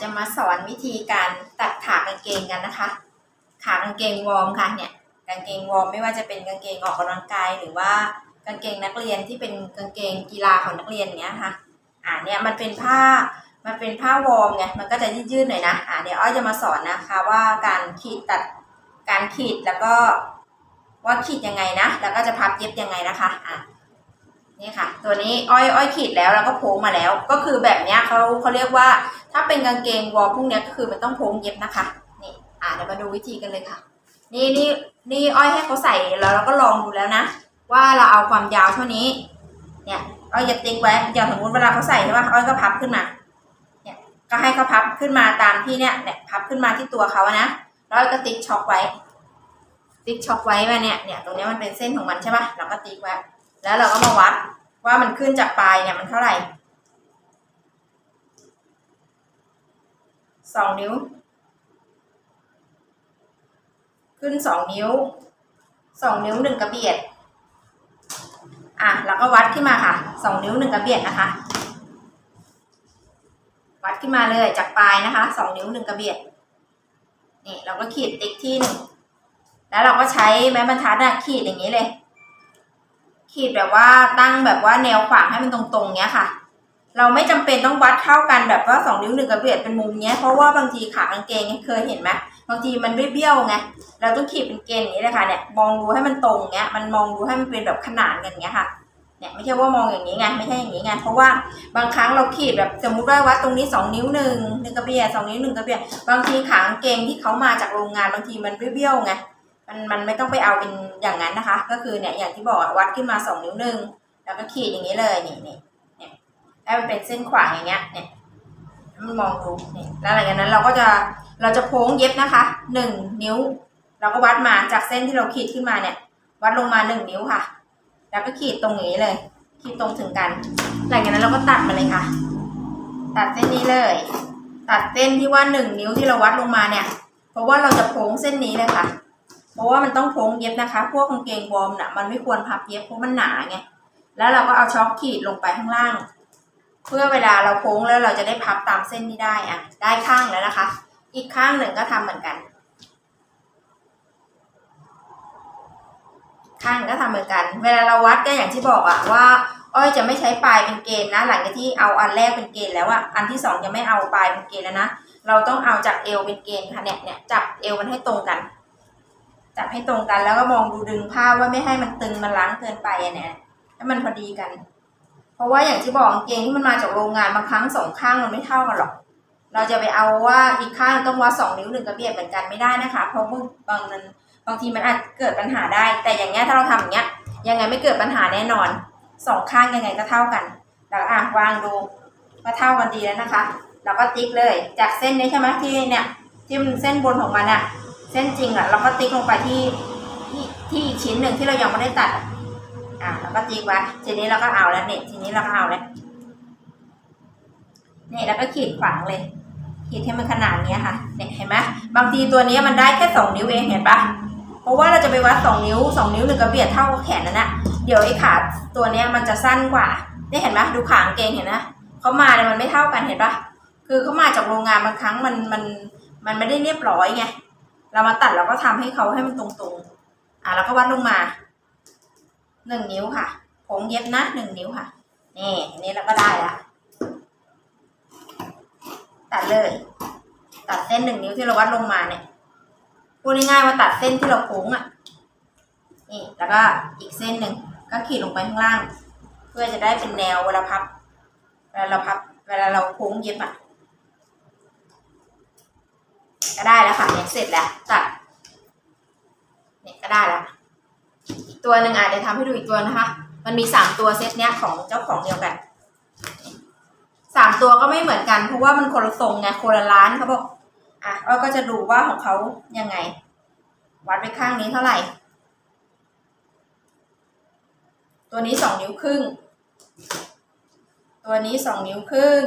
จะมาสอนวิธีการตัดขากางเกงกันนะคะ ขากางเกงวอร์มค่ะเนี่ยกางเกงวอร์มไม่ว่าจะเป็นกางเกงออกกำลังกาย หรือว่ากางเกงนักเรียนที่เป็นกางเกงกีฬาของนักเรียนเนี้ยค่ะอ่าเนี่ยมันเป็นผ้ามันเป็นผ้าวอร์มไงมันก็จะยืดๆหน่อยนะอ่าเดี๋ยวอ้อยจะมาสอนนะคะว่าการขีดตัดการขีดแล้วก็ว่าขีดยังไงนะ แล้วก็จะพับเย็บยังไงนะคะอะ นี่ค่ะ ตัวนี้อ้อยอ้อยขีดแล้วแล้วก็โพ้งมาแล้ว ก็คือแบบเนี้ยเขาเขาเรียกว่า ถ้าเป็นกางเกงวอร์มพวกเนี้ยก็คือมันต้องโพ้งเย็บนะคะนี่อ่าเดี๋ยวมาดูวิธีกันเลยค่ะ นี่นี่นี่อ้อยให้เขาใส่แล้วเราก็ลองดูแล้วนะ ว่าเราเอาความยาวเท่านี้ เนี่ยอ้อยจะติ๊กไว้อย่างสมมติเวลาเขาใส่ใช่ป่ะอ้อยก็พับขึ้นมา เนี่ยก็ให้เขาพับขึ้นมาตามที่เนี่ยเนี่ยพับขึ้นมาที่ตัวเขาอะนะแล้วอ้อยก็ติ๊กช็อคไว้ ติ๊กช็อคไว้ว่าเนี่ยเนี่ยตรงเนี้ยมันเป็นเส้นของมันใช่ป่ะเราก็ติ๊กไว้ แล้วเราก็มาวัดว่ามันขึ้นจากปลายเนี่ยมันเท่าไหร่สองนิ้ว ขึ้นสองนิ้วสองนิ้วหนึ่งกระเบียด อะแล้วก็วัดขึ้นมาค่ะสองนิ้วหนึ่งกระเบียดนะคะ วัดขึ้นมาเลยจากปลายนะคะสองนิ้วหนึ่งกระเบียดนี่เราก็ขีดติ๊กที่หนึ่งแล้วเราก็ใช้ไม้บรรทัดอะขีดอย่างนี้เลย ขีดแบบว่าตั้งแบบว่าแนวขวางให้มันตรงๆเนี้ยค่ะ เราไม่จำเป็นต้องวัดเท่ากันแบบว่าสองนิ้วหนึ่งกระเบียดเป็นมุมเนี้ยเพราะว่าบางทีขากางเกงเนี่ยเคยเห็นไหมบางทีมันเบี้ยวๆไงเราต้องขีดเป็นเกณฑ์อย่างนี้เลยค่ะเนี่ยมองดูให้มันตรงเงี้ยมันมองดูให้มันเป็นแบบขนานกันเงี้ยค่ะเนี่ยไม่ใช่ว่ามองอย่างนี้ไงไม่ใช่อย่างนี้ไงเพราะว่าบางครั้งเราขีดแบบสมมุติว่าวัดตรงนี้สองนิ้วหนึ่งหนึ่งกระเบียดสองนิ้วหนึ่งกระเบียดบางทีขากางเกงที่เขามาจากโรงงานบางทีมันเบี้ยวๆไง มันมันไม่ต้องไปเอาเป็นอย่างนั้นนะคะ ก็คือเนี่ยอย่างที่บอกวัดขึ้นมาสองนิ้วหนึ่งแล้วก็ขีดอย่างนี้เลยนี่นี่นี่ให้มันเป็นเส้นขวางอย่างเงี้ยเนี่ยมันมองดูนี่แล้วหลังจากนั้นเราก็จะเราจะโพ้งเย็บนะคะหนึ่งนิ้ว เราก็วัดมาจากเส้นที่เราขีดขึ้นมาเนี่ย วัดลงมาหนึ่งนิ้วค่ะ แล้วก็ขีดตรงนี้เลยขีดตรงถึงกัน หลังจากนั้นเราก็ตัดมาเลยค่ะ ตัดเส้นนี้เลย ตัดเส้นที่ว่าหนึ่งนิ้วที่เราวัดลงมาเนี่ย เพราะว่าเราจะโพ้งเส้นนี้เลยค่ะ เพราะว่ามันต้องโพ้งเย็บนะคะ พวกกางเกงวอร์มน่ะมันไม่ควรพับเย็บเพราะมันหนาไง แล้วเราก็เอาช็อคขีดลงไปข้างล่าง เพื่อเวลาเราโค้งแล้วเราจะได้พับตามเส้นที่ได้อะได้ข้างแล้วนะคะ อีกข้างหนึ่งก็ทำเหมือนกัน ข้างก็ทำเหมือนกัน เวลาเราวัดก็อย่างที่บอกอะว่าอ้อยจะไม่ใช้ปลายเป็นเกณฑ์นะ หลังจากที่เอาอันแรกเป็นเกณฑ์แล้วอะอันที่สองจะไม่เอาปลายเป็นเกณฑ์แล้วนะ เราต้องเอาจากเอวเป็นเกณฑ์ค่ะเนี่ยเนี่ยจับเอวมันให้ตรงกัน จับให้ตรงกันแล้วก็มองดูดึงผ้าว่าไม่ให้มันตึงมันล้างเกินไปอะเนี่ยให้มันพอดีกัน เพราะว่าอย่างที่บอกเกงที่มันมาจากโรงงานบางครั้งสองข้างมันไม่เท่ากันหรอก เราจะไปเอาว่าอีกข้างต้องวัดสองนิ้วหนึ่งกระเบียดเหมือนกันไม่ได้นะคะ เพราะบางบางนั้นบางทีมันอาจเกิดปัญหาได้ แต่อย่างเงี้ยถ้าเราทำอย่างเงี้ยยังไงไม่เกิดปัญหาแน่นอนสองข้างยังไงก็เท่ากันแล้วอะวางดูก็เท่ากันดีแล้วนะคะ เราก็ติ๊กเลยจากเส้นนี้ใช่ไหมที่เนี่ยที่มันเส้นบนของมันอะ เส้นจริงอะเราก็ติ๊กลงไปที่ที่ที่อีกชิ้นหนึ่งที่เรายังไม่ได้ตัด อะแล้วก็ติ๊กไว้ทีนี้เราก็เอาแล้วเนี่ยทีนี้เราก็เอาแล้วเนี่ยแล้วก็ขีดขวางเลย ขีดให้มันขนาดเนี้ยค่ะเนี่ยเห็นไหมบางทีตัวนี้มันได้แค่สองนิ้วเองเห็นปะเพราะว่าเราจะไปวัดสองนิ้วสองนิ้วหนึ่งกระเบียดเท่ากับแขนนั่นนะเดี๋ยวไอ้ขาตัวเนี้ยมันจะสั้นกว่าเนี่ยเห็นไหมดูขางเกงเห็นนะเขามาเนี่ยมันไม่เท่ากันเห็นปะคือเขามาจากโรงงานบางครั้งมันมันมันไม่ได้เรียบร้อยไง เรามาตัดเราก็ทำให้เขาให้มันตรงๆ อะเราก็วัดลงมาหนึ่งนิ้วค่ะ ผมเย็บนะหนึ่งนิ้วค่ะ นี่นนี้เราก็ได้ละตัดเลย ตัดเส้นหนึ่งนิ้วที่เราวัดลงมาเนี่ยพูดง่ายๆว่าตัดเส้นที่เราโค้งอะ นี่แล้วก็อีกเส้นหนึ่งก็ขีดลงไปข้างล่าง เพื่อจะได้เป็นแนวเวลาพับเวลาเราพับ เวลาเราโค้งเย็บอะ ก็ได้แล้วค่ะเนี่ยเสร็จแล้วตัดเนี่ยก็ได้แล้วอีกตัวหนึ่งอะเดี๋ยวทำให้ดูอีกตัวนะคะ มันมีสามตัวเซตเนี้ยของเจ้าของเดียวกันสามตัวก็ไม่เหมือนกันเพราะว่ามันคนละทรงไงคนละร้านเขาบอกอะอ้อยก็จะดูว่าของเขายังไง วัดไปข้างนี้เท่าไหร่ ตัวนี้สองนิ้วครึ่ง ตัวนี้สองนิ้วครึ่ง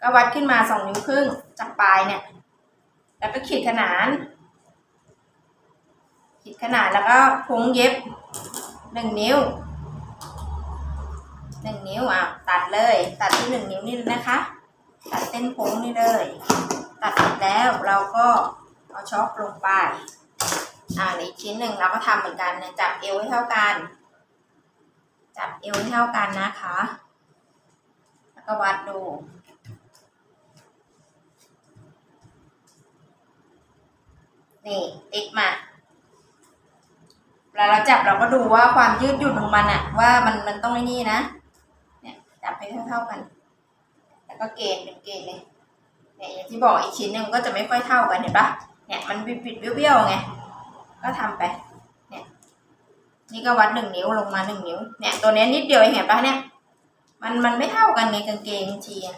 ก็วัดขึ้นมาสองนิ้วครึ่งจากปลายเนี่ย แล้วก็ขีดขนาน ขีดขนาดแล้วก็พุงเย็บหนึ่งนิ้วหนึ่งนิ้วอะตัดเลย ตัดที่หนึ่งนิ้วนี่เลยนะคะ ตัดเส้นโค้งนี่เลย ตัดเสร็จแล้วเราก็เอาช็อคลงไปอ่าอีกชิ้นหนึ่งเราก็ทำเหมือนกันจับเอวให้เท่ากัน จับเอวให้เท่ากันนะคะ แล้วก็วัดดู นี่ติ๊กมาเวลาเราจับเราก็ดูว่าความยืดหยุ่นของมันอะว่ามันมันต้องไอ้นี่นะ เนี่ยจับให้เท่าๆกัน แล้วก็เกณฑ์เป็นเกณฑ์เลยเนี่ยอย่างที่บอกอีกชิ้นหนึงก็จะไม่ค่อยเท่ากันเห็นปะเนี่ยมันบิดๆเบี้ยวๆไงก็ทำไป เนี่ย นี่ก็วัดหนึ่งนิ้วลงมาหนึ่งนิ้ว เนี่ย ตัวนี้นิดเดียวเองเห็นปะเนี่ย มันมันไม่เท่ากันในกางเกงทีอะ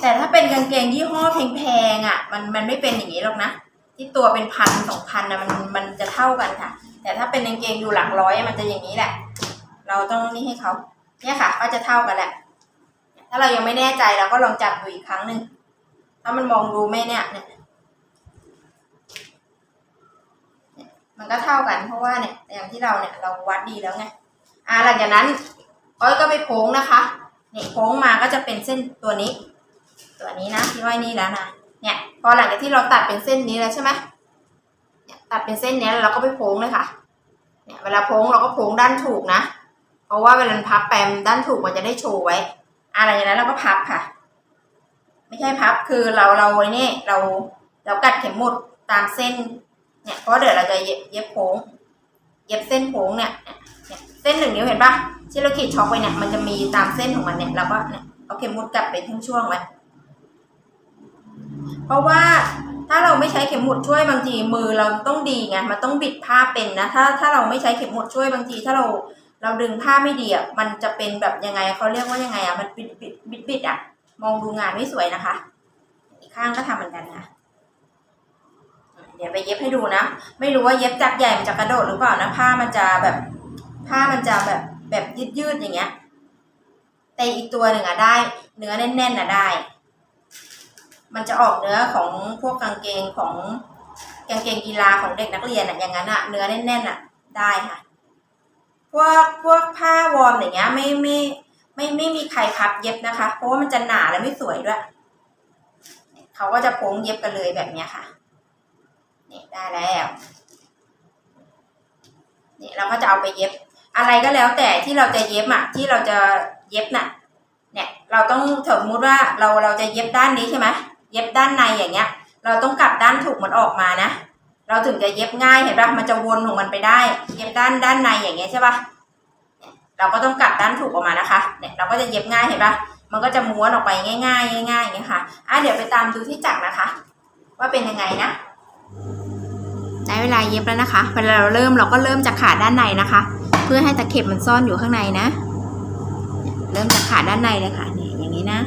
แต่ถ้าเป็นกางเกงยี่ห้อแพงๆอะ มันมันไม่เป็นอย่างนี้หรอกนะ ที่ตัวเป็นพันสองพันนะมันมันจะเท่ากันค่ะ แต่ถ้าเป็นกางเกงอยู่หลักร้อยมันจะอย่างนี้แหละ เราต้องนี่ให้เขาเนี่ยค่ะ ก็จะเท่ากันแหละ ถ้าเรายังไม่แน่ใจเราก็ลองจับดูอีกครั้งหนึ่งถ้ามันมองดูไม่เนี่ยเนี่ยมันก็เท่ากันเพราะว่าเนี่ยอย่างที่เราเนี่ยเราวัดดีแล้วไงอ่าหลังจากนั้นอ้อยก็ไปโค้งนะคะเนี่ยโค้งมาก็จะเป็นเส้นตัวนี้ ตัวนี้นะที่ว่านี่แล้วนะเนี่ยพอหลังจากที่เราตัดเป็นเส้นนี้แล้วใช่ไหมเนี่ยตัดเป็นเส้นนี้แล้วเราก็ไปโค้งเลยค่ะเนี่ยเวลาโค้งเราก็โค้งด้านถูกนะ เพราะว่าเวลาพับแปมด้านถูกมันจะได้โชว์ไว้ อะไรอย่างนั้นเราก็พับค่ะ ไม่ใช่พับคือเราเราไว้นี่ยเราเรากัดเข็มหมุดตามเส้นเนี่ยเพราะเดี๋ยวเราจะเย็บเย็บโค้งเย็บเส้นโค้งเนี่ยเนี่ยเส้นหนึ่งนิ้วเห็นปะที่เราขีดช็อคไว้เนี่ยมันจะมีตามเส้นของมันเนี่ยเราก็เนี่ยเอาเข็มหมุดกลับไปทั้งช่วงไว้ เพราะว่าถ้าเราไม่ใช้เข็มหมุดช่วยบางทีมือเราต้องดีไงมันต้องบิดผ้าเป็นนะถ้าถ้าเราไม่ใช้เข็มหมุดช่วยบางที ถ้าเราเราดึงผ้าไม่ดีอะมันจะเป็นแบบยังไงเขาเรียกว่ายังไงอะมันบิดบิดบิดบิดอะ มองดูงานไม่สวยนะคะ อีกข้างก็ทำเหมือนกันค่ะเดี๋ยวไปเย็บให้ดูนะ ไม่รู้ว่าเย็บจักใหญ่มันจะกระโดดหรือเปล่านะผ้ามันจะแบบผ้ามันจะแบบแบบยืดยืดอย่างเงี้ยแต่อีกตัวหนึ่งอะได้ เนื้อแน่นๆอะได้ มันจะออกเนื้อของพวกกางเกงของกางเกงกีฬาของเด็กนักเรียนอะอย่างนั้นอะเนื้อแน่นๆอะได้ค่ะ พวกพวกผ้าวอร์มอย่างเงี้ยไม่ไม่ไม่ไม่มีใครพับเย็บนะคะ เพราะว่ามันจะหนาและไม่สวยด้วย เขาก็จะโค้งเย็บกันเลยแบบเนี้ยค่ะนี่ได้แล้วนี่เราก็จะเอาไปเย็บ อะไรก็แล้วแต่ที่เราจะเย็บอะที่เราจะเย็บน่ะ เนี่ย เราต้องสมมติว่าเราเราจะเย็บด้านนี้ใช่ไหม เย็บด้านในอย่างเงี้ย เราต้องกลับด้านถูกมันออกมานะ เราถึงจะเย็บง่ายเห็นปะมันจะวนของมันไปได้ เย็บด้านด้านในอย่างเงี้ยใช่ปะเนี่ยเราก็ต้องกลับด้านถูกออกมานะคะ เนี่ยเราก็จะเย็บง่ายเห็นปะมันก็จะม้วนออกไปง่าย ๆ ง่ายๆอย่างเงี้ยค่ะอะเดี๋ยวไปตามดูที่จักรนะคะ ว่าเป็นยังไงนะได้เวลาเย็บแล้วนะคะ เวลาเราเริ่มเราก็เริ่มจากขาด้านในนะคะ เพื่อให้ตะเข็บมันซ่อนอยู่ข้างในนะ เริ่มจากขาด้านในเลยค่ะเนี่ยอย่างนี้นะ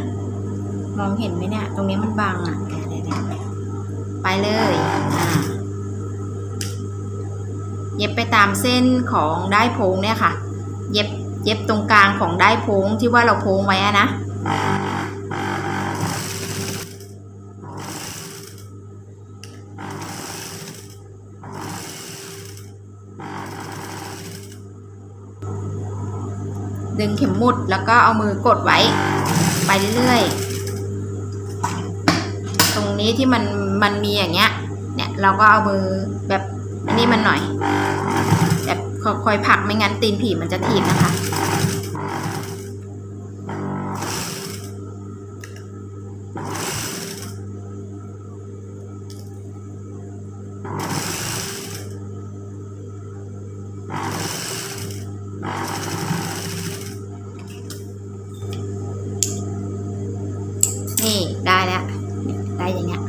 มองเห็นไหมเนี่ย ตรงนี้มันบังอะไปเลยอ่าเย็บไปตามเส้นของได้โพงเนี่ยค่ะ เย็บเย็บตรงกลางของได้โพงที่ว่าเราโพงไว้อะนะดึงเข็มหมุดแล้วก็เอามือกดไว้ ไปเรื่อยๆ นี้ที่มันมันมีอย่างเงี้ย เนี่ยเราก็เอามือแบบนี้มันหน่อย แบบคอยผักไม่งั้นตีนผีมันจะถีบนะคะนี่ได้แล้ว ได้อย่างเงี้ย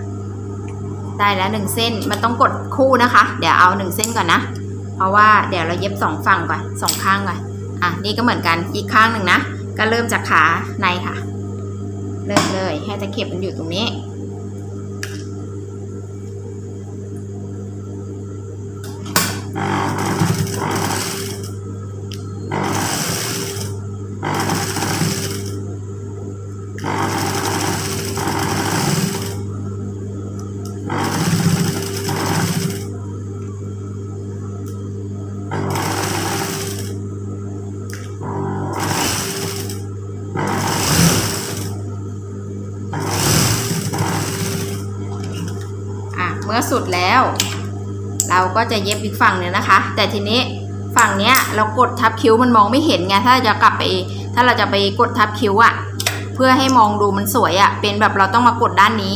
ได้แล้วหนึ่งเส้น มันต้องกดคู่นะคะ เดี๋ยวเอาหนึ่งเส้นก่อนนะ เพราะว่าเดี๋ยวเราเย็บสองฝั่งก่อนสองข้างก่อน อะ นี่ก็เหมือนกันอีกข้างหนึ่งนะ ก็เริ่มจากขาในค่ะ เริ่มเลย ให้ตะเข็บมันอยู่ตรงนี้ มื่อสุดแล้ว เราก็จะเย็บอีกฝั่งหนึงนะคะ แต่ทีนี้ฝั่งเนี้ยเรากดทับคิ้วมันมองไม่เห็นไงถ้าเราจะกลับไป ถ้าเราจะไปกดทับคิ้วอะเพื่อให้มองดูมันสวยอะเป็นแบบเราต้องมากดด้านนี้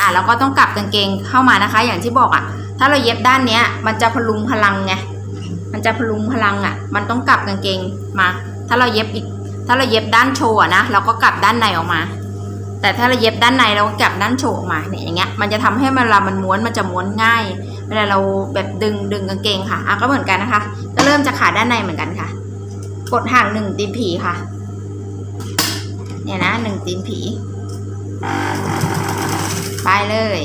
อะเราก็ต้องกลับกางเกงเข้ามานะคะ อย่างที่บอกอะถ้าเราเย็บด้านเนี้ย มันจะพลุงพลังไงมันจะพลุงพลังอะมันต้องกลับกางเกงมา ถ้าเราเย็บอีกถ้าเราเย็บด้านโชว์นะเราก็กลับด้านในออกมา แต่ถ้าเราเย็บด้านในเราก็กลับด้านโชว์ออกมาเนี่ยอย่างเงี้ยมันจะทำให้เรามันม้วนมันจะม้วนง่าย เวลาเราแบบดึงดึงกางเกงค่ะอะก็เหมือนกันนะคะ ก็เริ่มจากขาด้านในเหมือนกันค่ะ กดห่างหนึ่งตีนผีค่ะ เนี่ยนะหนึ่งตีนผี ไปเลย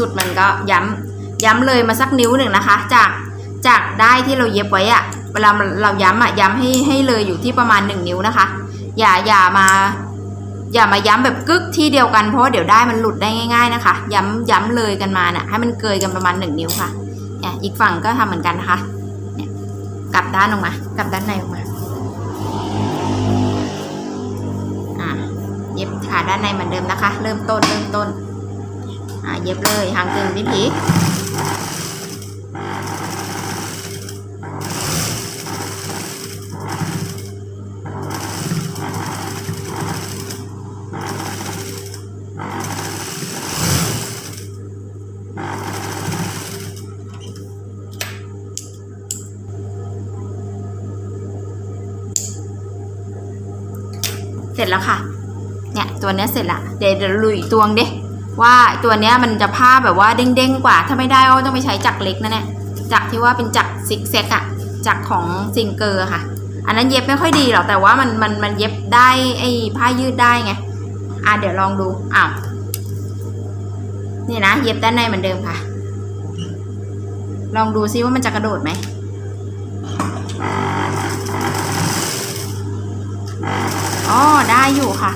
สุดมันก็ย้ำย้ำเลยมาสักนิ้วหนึ่งนะคะ จากจากได้ที่เราเย็บไว้อะเวลาเราย้ำอะย้ำให้ให้เลยอยู่ที่ประมาณหนึ่งนิ้วนะคะ อย่าอย่ามา อย่ามาย้ำแบบกึกที่เดียวกันเพราะว่าเดี๋ยวได้มันหลุดได้ง่าย ๆนะคะ ย้ำย้ำเลยกันมาน่ะให้มันเกยกันประมาณหนึ่งนิ้วค่ะเนี่ยอีกฝั่งก็ทำเหมือนกันนะคะเนี่ยกลับด้านออกมากลับด้านในออกมาอ่าเย็บขาด้านในเหมือนเดิมนะคะ เริ่มต้นเริ่มต้น อ่าเย็บเลยห่างกึ่งพี่ผีเสร็จแล้วค่ะ เนี่ย ตัวนี้เสร็จละ เดี๋ยวลุยตวงดิ ว่าตัวเนี้ยมันจะผ้าแบบว่าเด้งๆกว่า ถ้าไม่ได้ก็ต้องไปใช้จักรเล็กนะเนี่ยจักรที่ว่าเป็นจักรซิกแซกอะจักรของซิงเกอร์ค่ะ อันนั้นเย็บไม่ค่อยดีหรอกแต่ว่ามันมันมันเย็บได้ไอ้ผ้ายืดได้ไงอะเดี๋ยวลองดูอ้าวนี่นะเย็บด้านในเหมือนเดิมค่ะ ลองดูซิว่ามันจะกระโดดไหมอ๋อได้อยู่ค่ะ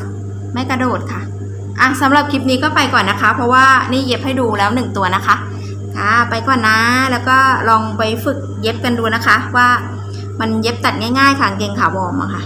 ไม่กระโดดค่ะ อะสำหรับคลิปนี้ก็ไปก่อนนะคะ เพราะว่านี่เย็บให้ดูแล้วหนึ่งตัวนะคะค่ะไปก่อนนะ แล้วก็ลองไปฝึกเย็บกันดูนะคะ ว่ามันเย็บตัดง่าย ๆค่ะกางเกงขาวอร์มอะค่ะ